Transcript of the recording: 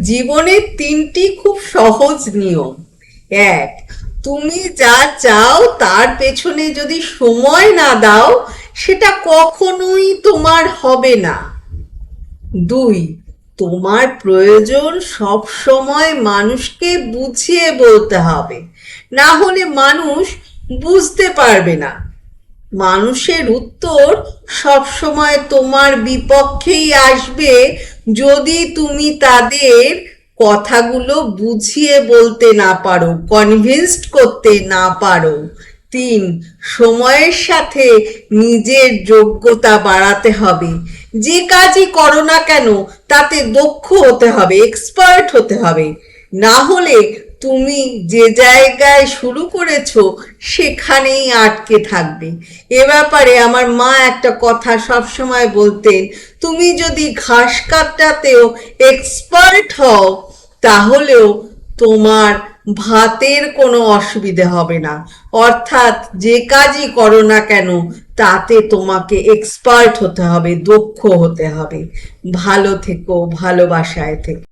জীবনের তিনটি খুব সহজ নিয়ম। এক, তুমি যা চাও তার পেছনে যদি সময় না দাও, সেটা কখনোই তোমার হবে না। দুই, তোমার প্রয়োজন সব সময় মানুষকে বুঝিয়ে বলতে হবে। না হলে মানুষ বুঝতে পারবে না। মানুষের উত্তর সব সময় তোমার বিপক্ষেই আসবে যদি তুমি তাদের কথাগুলো বুঝিয়ে বলতে না পারো কনভিন্সড করতে না পারো, তিন, সময়ের সাথে নিজের যোগ্যতা বাড়াতে হবে। যে কাজই করো না কেন, তাতে দক্ষ হতে হবে এক্সপার্ট হতে হবে। না হলে তুমি যে জায়গায় শুরু করেছ, সেখানেই আটকে থাকবে। এ ব্যাপারে আমার মা একটা কথা সব সময় বলতেন, তুমি যদি ঘাস কাটাতেও এক্সপার্ট হও, তাহলেও তোমার ভাতের কোনো অসুবিধে হবে না। অর্থাৎ যে কাজই করো না কেন, তাতে তোমাকে এক্সপার্ট হতে হবে, দক্ষ হতে হবে। ভালো থেকো, ভালোবাসায় থেকো।